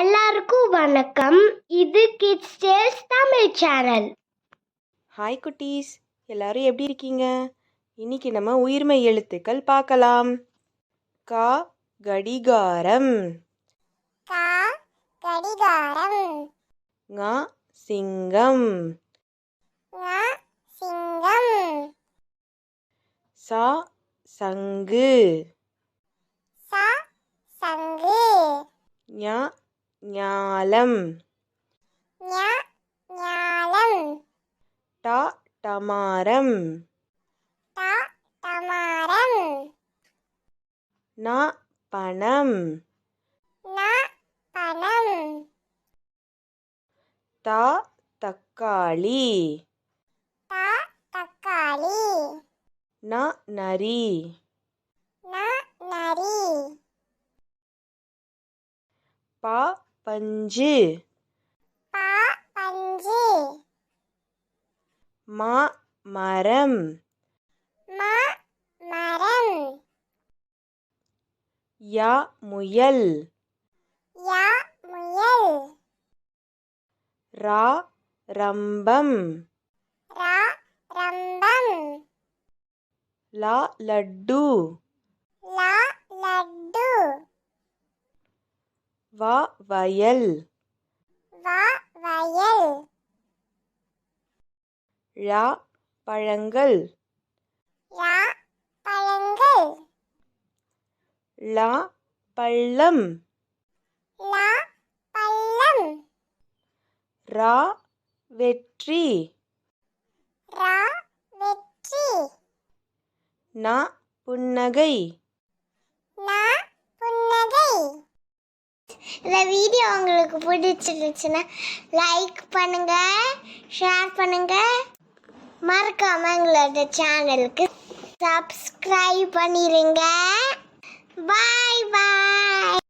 எல்லாருக்கும் வணக்கம். இது kids tales Tamil channel hi குட்டீஸ். எல்லாரும் எப்படி இருக்கீங்க? இன்னைக்கு நம்ம உயிர்மை எழுத்துக்கள் பார்க்கலாம். கா கடிகாரம். கா கடிகாரம். ங சிங்கம். ங சிங்கம். சா சங்கு. ச சங்கு. ஞ ஞாலம். ஞாலம். ட டமாரம். ட டமாரம். ந பணம். ந பனம் த தக்காளி. த தக்காளி. ந நரி. ந நரி. ப பஞ்சு. ப பஞ்சு. ம மரம். ம மரம். ய முயல். ய முயல். ரா ரம்பம். ர ரம்பம். ல லட்டு ல லட்டு வ வயல். வ வயல். ழ பழங்கள். ய பழங்கள். ல பள்ளம். ல பள்ளம். ரா வெற்றி. ர வெற்றி. ந புன்னகை ந புன்னகை இந்த வீடியோ உங்களுக்கு பிடிச்சிருந்துச்சுன்னா லைக் பண்ணுங்கள் ஷேர் பண்ணுங்கள் மறக்காமல் எங்களோட சேனலுக்கு சப்ஸ்கிரைப் பண்ணிடுங்க பாய் பாய்